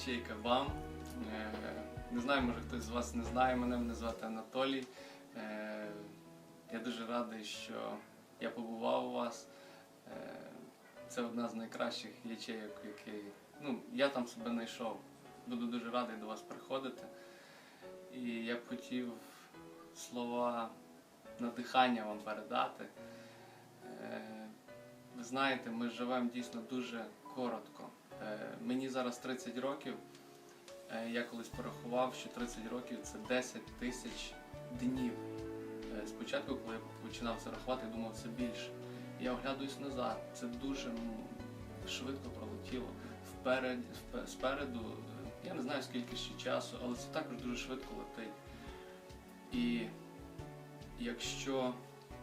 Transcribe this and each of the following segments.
ячейка БАМ. Е, Не знаю, може хтось з вас не знає мене, мене звати Анатолій. Е, Я дуже радий, що я побував у вас. Е, Це одна з найкращих ячейок, які ну, я там себе знайшов. Буду дуже радий до вас приходити. І я б хотів слова надихання вам передати. Ви знаєте, ми живемо дійсно дуже коротко. Е, Мені зараз 30 років. Е, Я колись порахував, що 30 років це 10 тисяч днів. Е, Спочатку, коли я починав це рахувати, я думав, це більше. Я оглядуюсь назад, це дуже швидко пролетіло. Вперед, спереду, я не знаю скільки ще часу, але це також дуже швидко летить. І якщо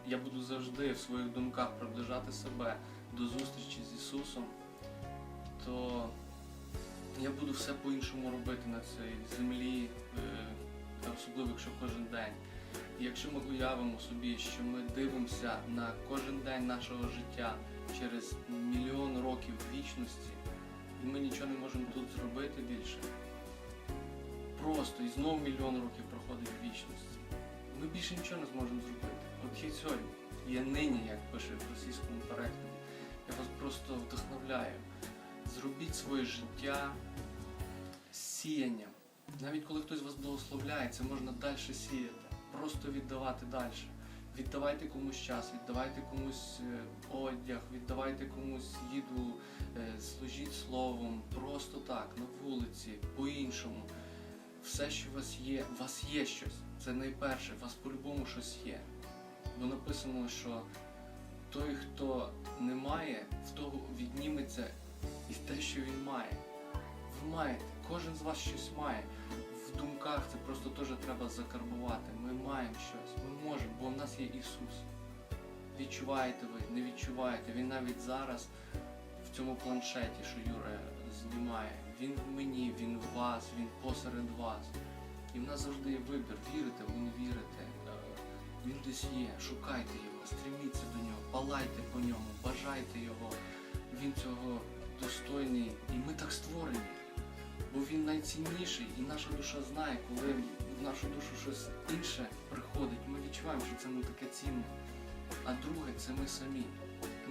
я буду завжди в своїх думках приближати себе до зустрічі з Ісусом, то я буду все по-іншому робити на цій землі, е, особливо якщо кожен день. І якщо ми уявимо собі, що ми дивимося на кожен день нашого життя через мільйон років вічності, і ми нічого не можемо тут зробити більше. Просто і знову мільйон років проходить вічності. Ми більше нічого не зможемо зробити. От є сьогодні, є нині, як пише в російському перекладі. Я вас просто вдохновляю. Зробіть своє життя сіянням. Навіть коли хтось вас благословляє, це можна далі сіяти. Просто віддавати далі. Віддавайте комусь час, віддавайте комусь е, одяг, віддавайте комусь їду, е, служіть словом, просто так, на вулиці, по-іншому. Все, що у вас є, у вас є щось. Це найперше, у вас по-любому щось є. Бо написано, що той, хто не має, в того відніметься і те, що він має. Ви маєте, кожен з вас щось має. В думках це просто теж треба закарбувати. Ми маємо щось, ми можемо, бо в нас є Ісус. Відчуваєте ви, не відчуваєте. Він навіть зараз в цьому планшеті, що Юра знімає, він в мені, він в вас, він посеред вас. І в нас завжди є вибір, вірите ви не вірите. Е, Він десь є, шукайте його, стріміться до нього, палайте по ньому, бажайте його. Він цього достойний. І ми так створені. Бо він найцінніший, і наша душа знає, коли в нашу душу щось інше приходить, ми відчуваємо, що це не таке цінне. А друге, це ми самі.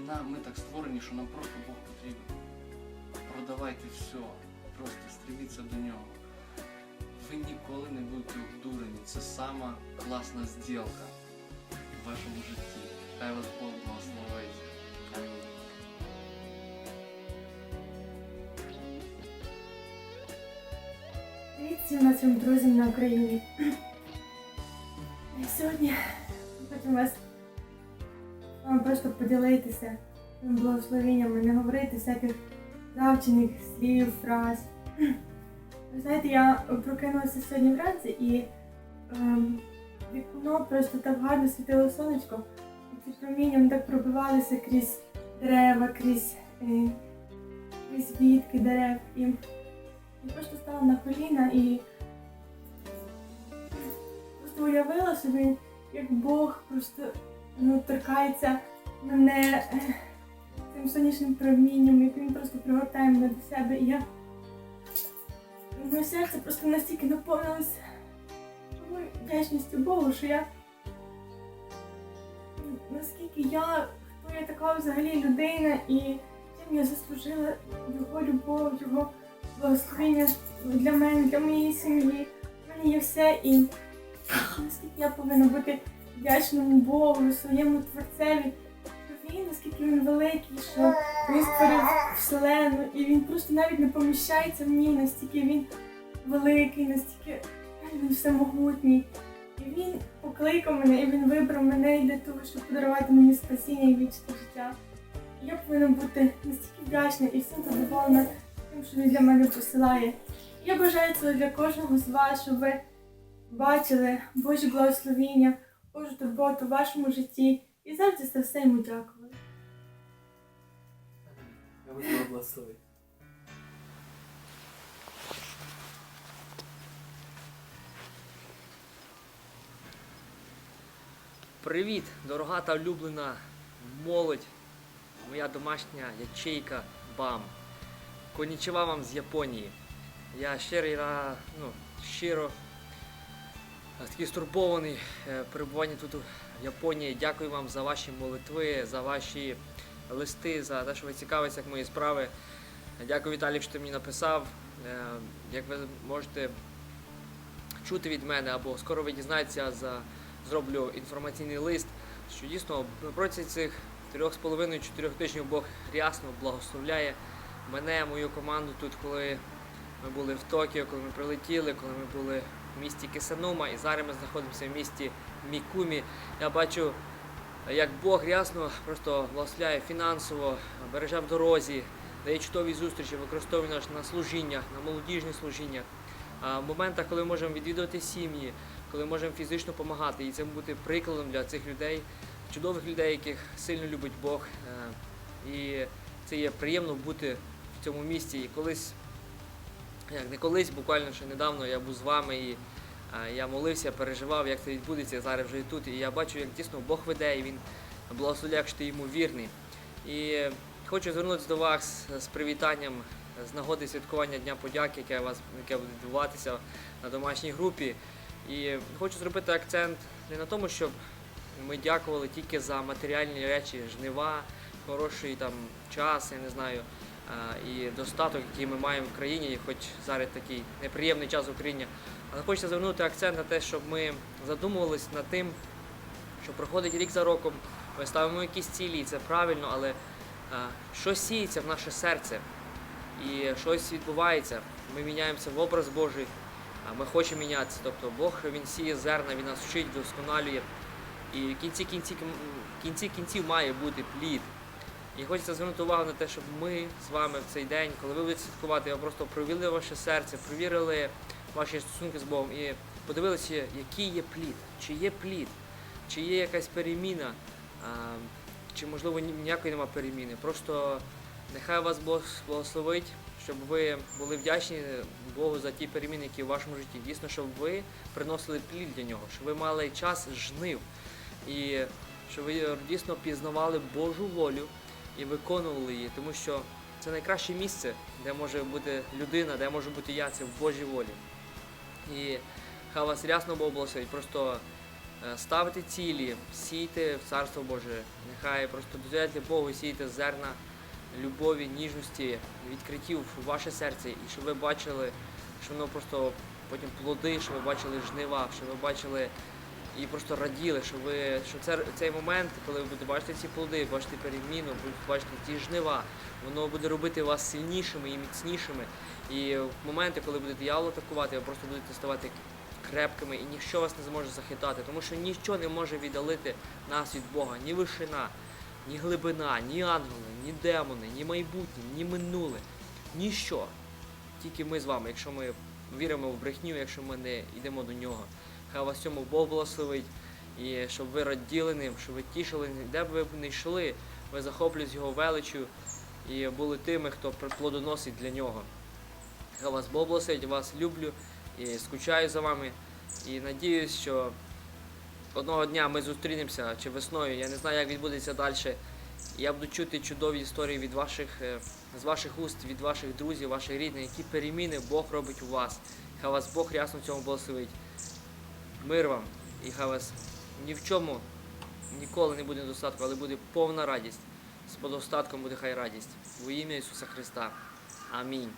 Нам, ми так створені, що нам просто Бог потрібен. Продавайте все, просто стріміться до нього. Ви ніколи не будете обдурені. Це сама класна зділка в вашому житті. Хай вас Бог благословить. Всім нашим друзям на Україні. І Сьогодні хочу вас вам просто поділитися своїм благословеннями, не говорити всяких завчених слів, фраз. Ви знаєте, я прокинулася сьогодні вранці і ем, вікно просто так гарно світило сонечко, і ці проміння так пробивалися крізь дерева, крізь, е, крізь вітки дерев. І я просто стала на коліна і просто уявила собі, як Бог просто ну, торкається мене цим сонячним промінням, як він просто пригортає мене до себе. І я моє серце просто настільки наповнилось вдячністю Богу, що я наскільки я, хто я така взагалі людина і чим я заслужила його любов, його благословення для мене, для моєї сім'ї. В мене є все і наскільки я повинна бути вдячному Богу, своєму творцеві. Він, наскільки він великий, що він створив вселену, і він просто навіть не поміщається в ній, настільки він великий, настільки він всемогутній. І він покликав мене, і він вибрав мене для того, щоб подарувати мені спасіння і вічне життя. Я повинна бути настільки вдячна і всім задоволена тим, що він для мене посилає. Я бажаю цього для кожного з вас, щоб ви бачили Божі благословіння, Божу турботу в вашому житті і завжди за все йому дякували. Я вас Бог. Привіт, дорога та улюблена молодь, моя домашня ячейка БАМ. Конічева вам з Японії. Я щирий ну, щиро е, такий стурбований е, перебування тут у Японії. Дякую вам за ваші молитви, за ваші листи, за те, що ви цікавитеся, як мої справи. Дякую, Віталій, що ти мені написав. Е, Як ви можете чути від мене, або скоро ви дізнаєтеся, за, зроблю інформаційний лист, що дійсно протягом цих трьох з половиною чотирьох тижнів Бог рясно благословляє мене, мою команду тут, коли ми були в Токіо, коли ми прилетіли, коли ми були в місті Кисанума, і зараз ми знаходимося в місті Мікумі. Я бачу, як Бог рясно просто благословляє фінансово, береже в дорозі, дає чудові зустрічі, використовує нас на служіннях, на молодіжних служіннях. А в моментах, коли можемо відвідувати сім'ї, коли можемо фізично допомагати, і це бути прикладом для цих людей, чудових людей, яких сильно любить Бог. Е, І це є приємно бути в цьому місті. І колись, як не колись, буквально ще недавно я був з вами і я молився, переживав, як це відбудеться зараз вже і тут. І я бачу, як дійсно Бог веде, і він благословляє, якщо ти йому вірний. І хочу звернутися до вас з привітанням з нагоди святкування Дня подяки, яке вас яке буде відбуватися на домашній групі. І хочу зробити акцент не на тому, щоб ми дякували тільки за матеріальні речі, жнива, хороший там час, я не знаю, і достаток, який ми маємо в країні, і хоч зараз такий неприємний час Україні. Але хочеться звернути акцент на те, щоб ми задумувалися над тим, що проходить рік за роком, ми ставимо якісь цілі, і це правильно, але що сіється в наше серце, і щось відбувається. Ми міняємося в образ Божий, ми хочемо мінятися. Тобто Бог він сіє зерна, він нас вчить, вдосконалює. І в кінці кінці, кінці кінців має бути плід. І хочеться звернути увагу на те, щоб ми з вами в цей день, коли ви будете святкувати, ви просто провірили ваше серце, провірили ваші стосунки з Богом і подивилися, який є плід, чи є плід, чи є якась переміна, чи можливо ні- ніякої нема переміни. Просто нехай вас Бог благословить, щоб ви були вдячні Богу за ті переміни, які в вашому житті. Дійсно, щоб ви приносили плід для нього, щоб ви мали час жнив. І щоб ви дійсно пізнавали Божу волю і виконували її, тому що це найкраще місце, де може бути людина, де може бути я, це в Божій волі. І хай вас рясно Бог благословить. Просто е, ставте цілі, сійте в Царство Боже. Нехай просто дозволяйте Богу сійте зерна любові, ніжності, відкриттів в ваше серце, і щоб ви бачили, що воно просто потім плоди, що ви бачили жнива, що ви бачили і просто раділи, що ви що це цей момент, коли ви будете бачити ці плоди, бачити переміну, будете бачити ті жнива, воно буде робити вас сильнішими і міцнішими. І в моменти, коли буде диявол атакувати, ви просто будете ставати крепкими і ніщо вас не зможе захитати, тому що ніщо не може віддалити нас від Бога, ні вишина, ні глибина, ні ангели, ні демони, ні майбутнє, ні минуле, ніщо. Тільки ми з вами, якщо ми віримо в брехню, якщо ми не йдемо до нього. Хай вас цьому Бог благословить, і щоб ви раділи ним, щоб ви тішили, де б ви не йшли, ви захоплюєтесь його величю і були тими, хто плодоносить для нього. Хай вас Бог благословить, вас люблю і скучаю за вами. І надіюсь, що одного дня ми зустрінемося чи весною. Я не знаю, як відбудеться далі. Я буду чути чудові історії від ваших, е, з ваших уст, від ваших друзів, ваших рідних, які переміни Бог робить у вас. Хай вас Бог рясно в цьому благословить. Мир вам і хай вас ні в чому ніколи не буде недостатку, але буде повна радість. З подостатком буде хай радість. Во ім'я Ісуса Христа. Амінь.